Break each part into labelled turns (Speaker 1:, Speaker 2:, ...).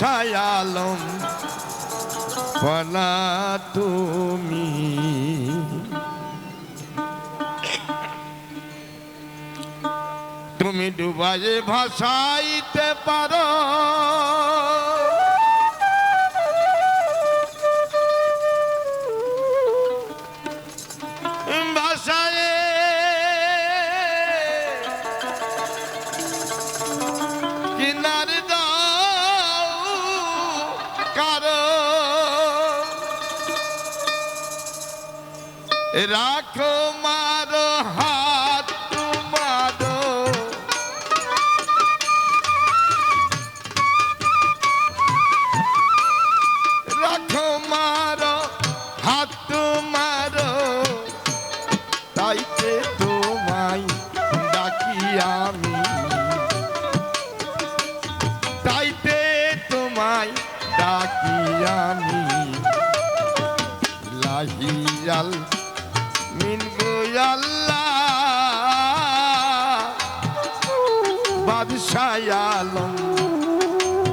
Speaker 1: বাদশায় আলম তুমি। তুমি ডুবাই ভাসাইতে পারো। রাখো মারো হাত মারো রাখো মারো হাত মারো তাইতে তোমায় ডাকি আমি। তাইতে তোমায় ডাকি আমি। লাহিয়াল মিন গোয়াল্লা বাদশাহ আলম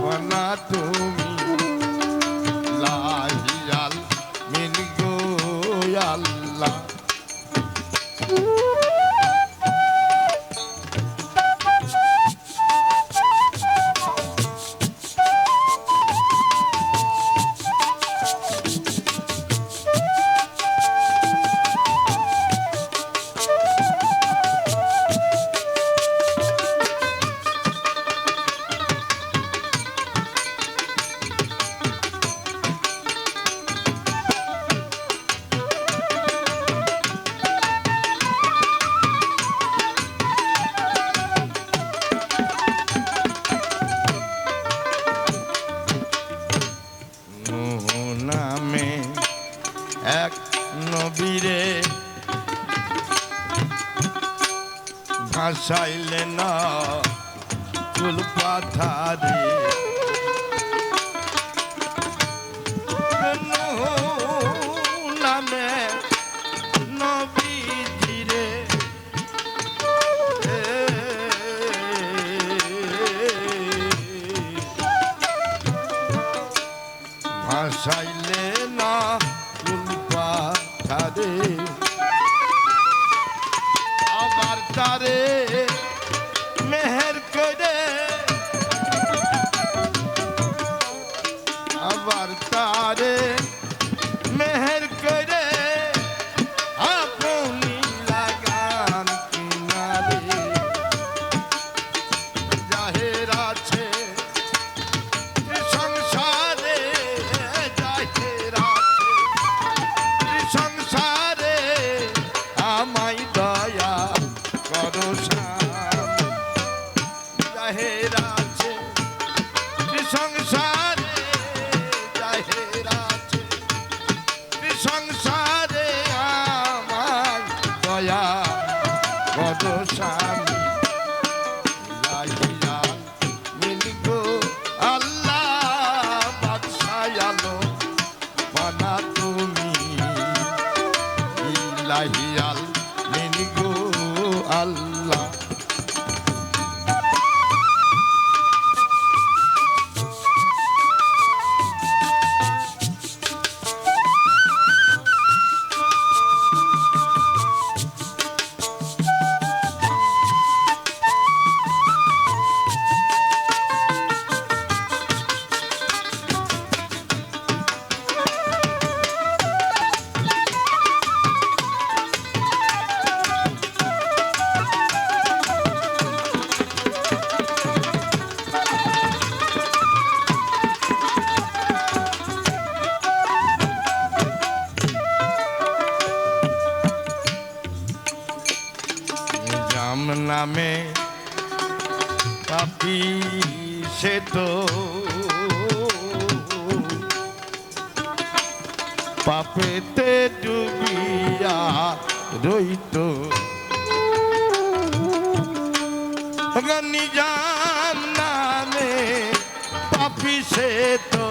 Speaker 1: বনা তুমি লাহিয়াল মিন গোয়াল্লা নবীরে ভাসাইলে না কুল পাথারে সে তো। পাপেতে ডুবিয়া রইত। নিজাম নামে পাপি সে তো।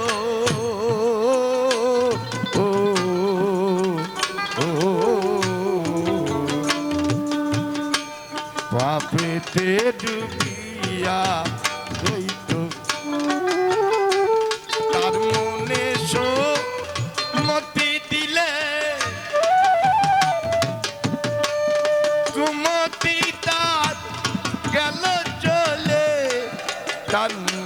Speaker 1: পাপেতে ডুবিয়া কালো চলে। কান্না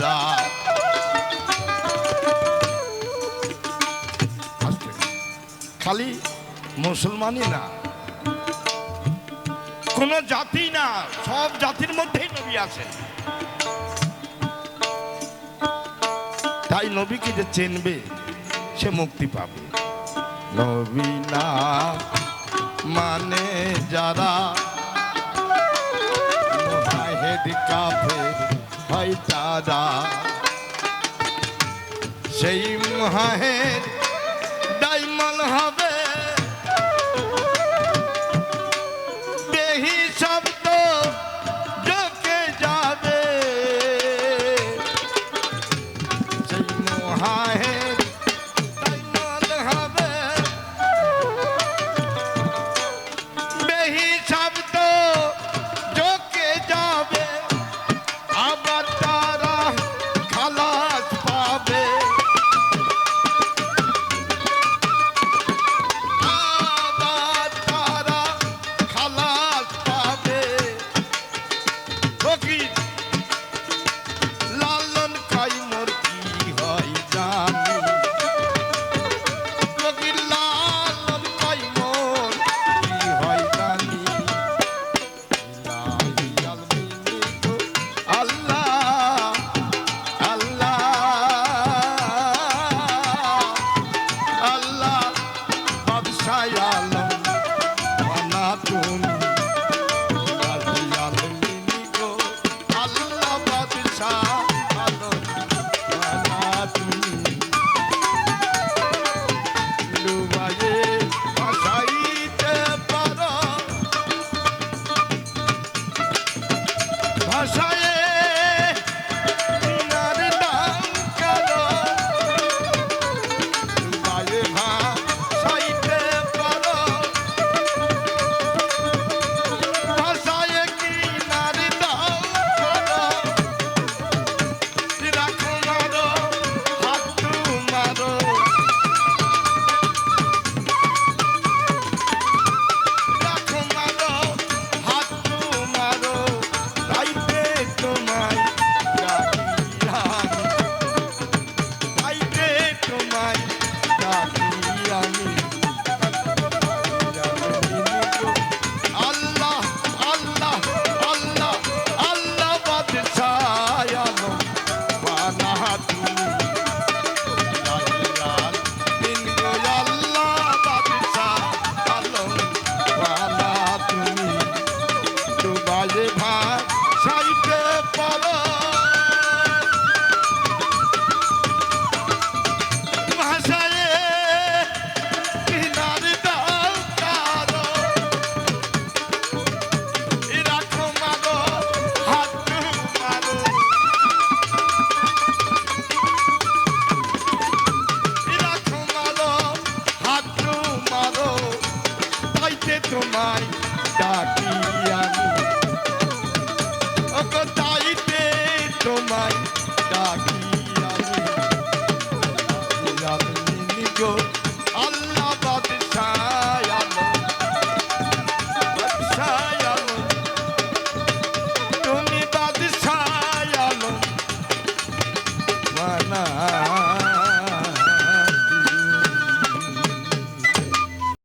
Speaker 1: তারা খালি মুসলমানই না, কোন জাতি না, সব জাতির মধ্যেই নবী আছেন। তাই নবীকে যে চেনবে, সে মুক্তি পাবে। নবী না মানে যারা রাজা। সেই মহাহের